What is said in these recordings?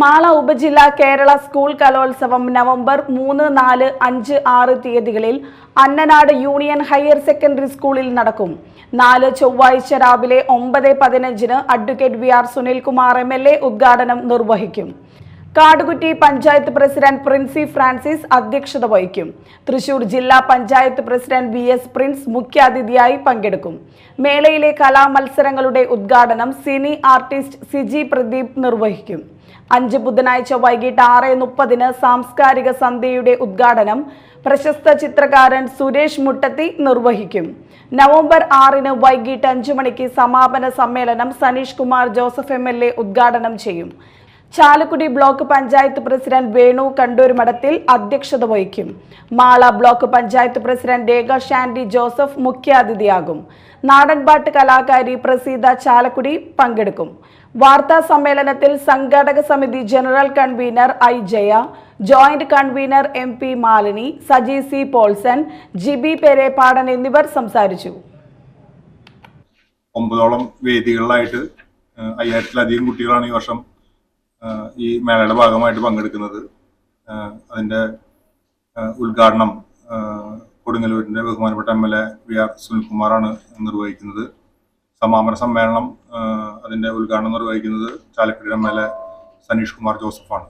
മാള ഉപജില്ല കേരള സ്കൂൾ കലോത്സവം നവംബർ മൂന്ന് നാല് അഞ്ച് ആറ് തീയതികളിൽ അന്നനാട് യൂണിയൻ ഹയർ സെക്കൻഡറി സ്കൂളിൽ നടക്കും. നാല് ചൊവ്വാഴ്ച രാവിലെ ഒമ്പത് പതിനഞ്ചിന് advocate V R Sunilkumar M L A ഉദ്ഘാടനം നിർവഹിക്കും. കാടുകുറ്റി പഞ്ചായത്ത് പ്രസിഡന്റ് പ്രിൻസി ഫ്രാൻസിസ് അധ്യക്ഷത വഹിക്കും. തൃശൂർ ജില്ലാ panchayat president V S Prince മുഖ്യാതിഥിയായി പങ്കെടുക്കും. മേളയിലെ കലാമത്സരങ്ങളുടെ ഉദ്ഘാടനം സിനി ആർട്ടിസ്റ്റ് സിജി പ്രദീപ് നിർവഹിക്കും. അഞ്ച് ബുധനാഴ്ച വൈകിട്ട് ആറ് മുപ്പതിന് സാംസ്കാരിക സന്ധ്യയുടെ ഉദ്ഘാടനം പ്രശസ്ത ചിത്രകാരൻ സുരേഷ് മുട്ടത്തി നിർവഹിക്കും. നവംബർ ആറിന് വൈകിട്ട് അഞ്ചു മണിക്ക് സമാപന സമ്മേളനം സനീഷ് കുമാർ ജോസഫ് എം ഉദ്ഘാടനം ചെയ്യും. ചാലക്കുടി ബ്ലോക്ക് പഞ്ചായത്ത് പ്രസിഡന്റ് വേണു കണ്ടൂർ മഠത്തിൽ അധ്യക്ഷത വഹിക്കും. Mala block panchayat president Rekha Shandy Joseph മുഖ്യാതിഥിയാകും. നാടൻപാട്ട് കലാകാരി പ്രസീത ചാലക്കുടി പങ്കെടുക്കും. വാർത്താ സമ്മേളനത്തിൽ സംഘാടക സമിതി general convener I Jaya joint convener M P Malini Saji C Paulson Jibi Perepadan എന്നിവർ സംസാരിച്ചു. ഒമ്പതോളം വേദികളിലായിട്ട് അയ്യായിരത്തിലധികം കുട്ടികളാണ് ഈ വർഷം ഈ മേളയുടെ ഭാഗമായിട്ട് പങ്കെടുക്കുന്നത് അതിന്റെ ഉദ്ഘാടനം കൊടുങ്ങല്ലൂരിന്റെ ബഹുമാനപ്പെട്ട M L A V R സുനിൽകുമാറാണ് നിർവഹിക്കുന്നത്. സമാപന സമ്മേളനം അതിന്റെ ഉദ്ഘാടനം നിർവഹിക്കുന്നത് Chalakudy M L A Saneesh Kumar ജോസഫാണ്.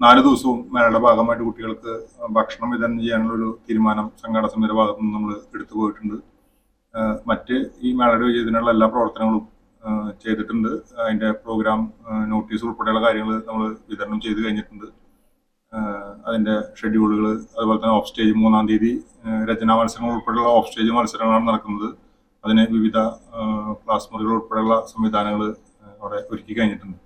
നാല് ദിവസവും മേളയുടെ ഭാഗമായിട്ട് കുട്ടികൾക്ക് ഭക്ഷണം വിതരണം ചെയ്യാനുള്ള ഒരു തീരുമാനം സംഘാടക സമിതിയുടെ ഭാഗത്തു നിന്ന് നമ്മൾ എടുത്തു പോയിട്ടുണ്ട്. മറ്റ് ഈ മേളയുടെ വിജയത്തിനുള്ള എല്ലാ പ്രവർത്തനങ്ങളും ചെയ്തിട്ടുണ്ട്. അതിന്റെ പ്രോഗ്രാം നോട്ടീസ് ഉൾപ്പെടെയുള്ള കാര്യങ്ങൾ നമ്മൾ വിതരണം ചെയ്ത് കഴിഞ്ഞിട്ടുണ്ട്. അതിന്റെ ഷെഡ്യൂളുകൾ അതുപോലെ തന്നെ ഓഫ് സ്റ്റേജ് മൂന്നാം തീയതി രചനാ മത്സരങ്ങൾ ഉൾപ്പെടെയുള്ള ഓഫ് സ്റ്റേജ് മത്സരങ്ങളാണ് നടക്കുന്നത്. അതിന് വിവിധ ക്ലാസ് മുറികൾ ഉൾപ്പെടെയുള്ള സംവിധാനങ്ങൾ അവിടെ ഒരുക്കി കഴിഞ്ഞിട്ടുണ്ട്.